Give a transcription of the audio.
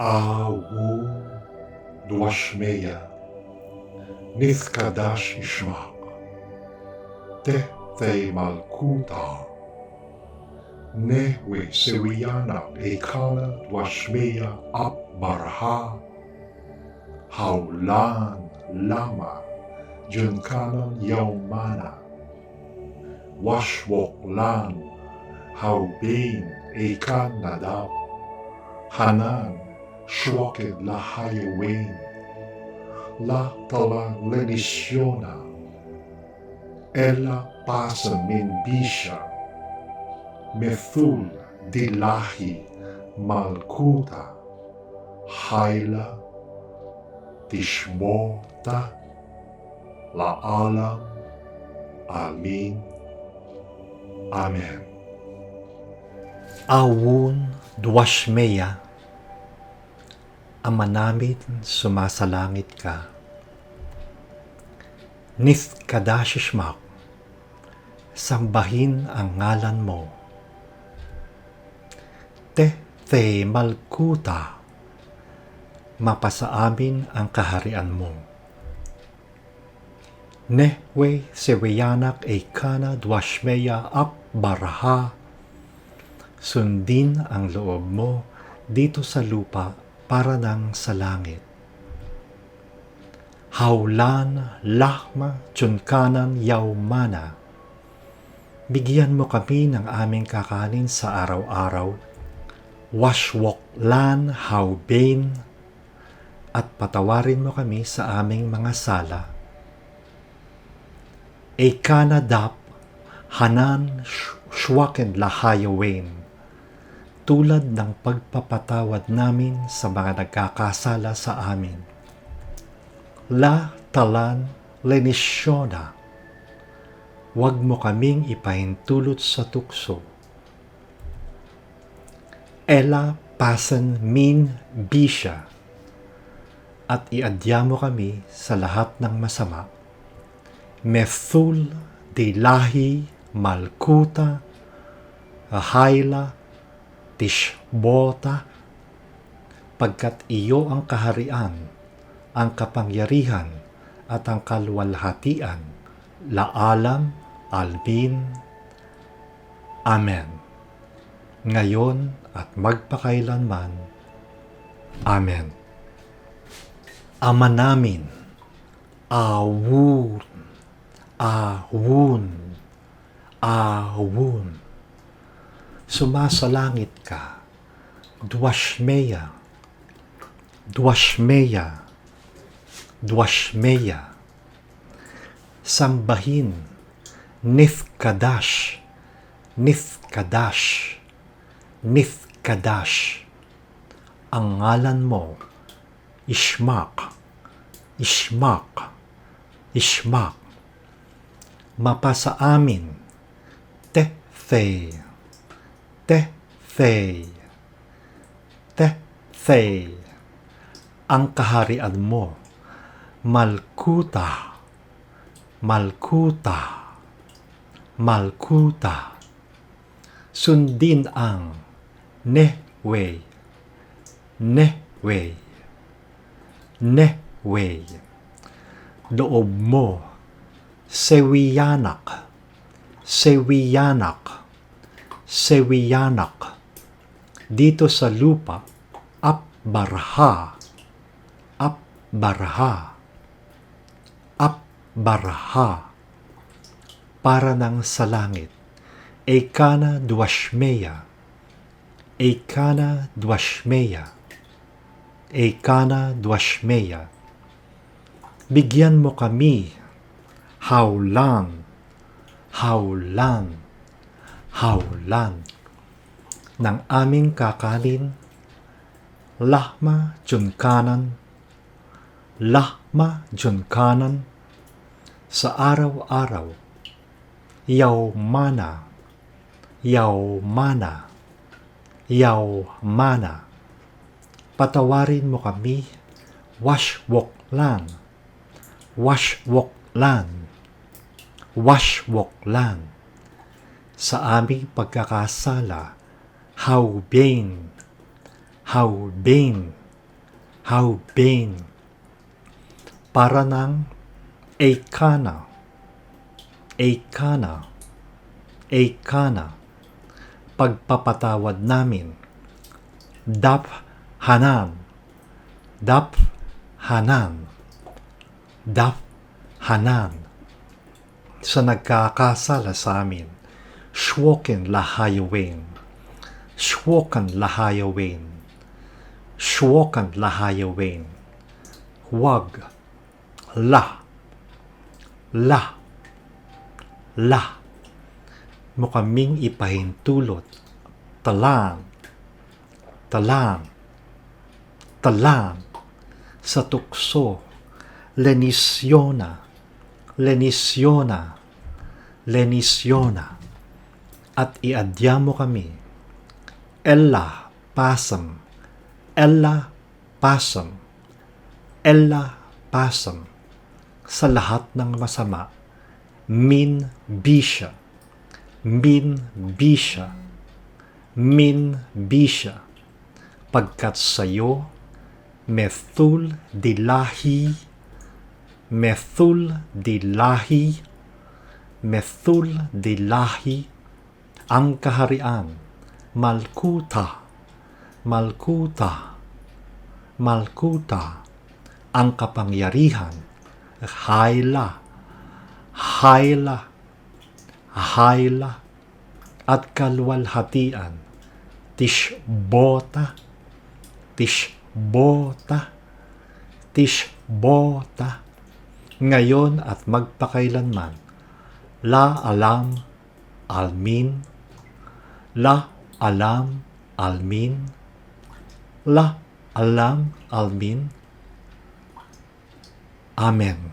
Awu Duashmeya Nithkadash Ishmak Te Te Malkuta. Nehwe Sewiyana Ekala Duashmeya Ap Barha Haulan Lama Junkanan Yaumana Washwok Lan Haubein Ekan Nadab Hanan Shwoked La Hayawain La Tala Lenisiona Ella Pasa Min Bisha Methul Dilahi Malkuta Haila Tishmota La Alam Amin Amen. Awun Duashmeya Ama namin, sumasalangit ka. Nith Kadashishmak, sambahin ang ngalan mo. Te Te Malkuta, mapasa amin ang kaharian mo. Nehwe Seweyanak Eikana Dwashmeya Ap Baraha, sundin ang loob mo dito sa lupa para sa langit. Haulan, lahma, tsunkanan, yaumana. Bigyan mo kami ng aming kakanin sa araw-araw. Washwok lan, haubain, at patawarin mo kami sa aming mga sala. Ekana dap, hanan, shwaken lahayawain tulad ng pagpapatawad namin sa mga nagkakasala sa amin. La talan lenisyona, huwag mo kaming ipahintulot sa tukso. Ela pasan min bisya, at iadya mo kami sa lahat ng masama. Methul dilahi malkuta, ahayla, tishbota, pagkat iyo ang kaharian, ang kapangyarihan, at ang kalwalhatian, laalam, albin, Amen. Ngayon at magpakailanman. Amen. Ama namin, awun, awun, awun sumasalangit ka. Dwashmeya, Dwashmeya, Dwashmeya. Sambahin, Nifkadash, Nifkadash, Nifkadash. Ang ngalan mo, Ishmak, Ishmak, Ishmak. Mapasa amin, Tethei. Tethei. Tethei. Ang kaharian mo. Malkuta. Malkuta. Malkuta. Sundin ang Nehwe. Nehwe. Nehwe. Loob mo. Sewiyanak. Sewiyanak Sewiyanak. Dito sa lupa, Apbarha. Apbarha. Apbarha. Para ng sa langit. Ekana Dwashmeya. Ekana Dwashmeya. Ekana Dwashmeya. Bigyan mo kami. Haulan. Haulan hawlan ng aming kakanin, lahma junkanan, lahma junkanan, sa araw-araw, yaw mana, yaw mana, yaw mana. Patawarin mo kami, washwok lan, washwok lan, washwok lan sa aming pagkakasala, how vain, how vain, Haubein. Para ng Eikana. Eikana. Eikana. Pagpapatawad namin. Dap Hanan. Dap Hanan. Dap Hanan. Sa nagkakasala sa amin. Shwoken lahayawen. Shwoken lahayawen. Shwoken lahayawen. Huwag. La. La. La. Mo kaming ipahintulot. Talang. Talang. Talang. Sa tukso. Lenisyona. Lenisyona. Lenisyona. At iadya mo kami. Ella pasam. Ella pasam. Ella pasam. Sa lahat ng masama. Min bisha. Min bisha. Min bisha. Pagkat sayo, methul dilahi, methul dilahi, methul dilahi, ang kaharian, malkuta, malkuta, malkuta, ang kapangyarihan, haila, haila, haila, at kalwalhatian, tishbota, tishbota, tishbota, ngayon at magpakailanman, la alam almin, la alam almin, la alam almin. Amen.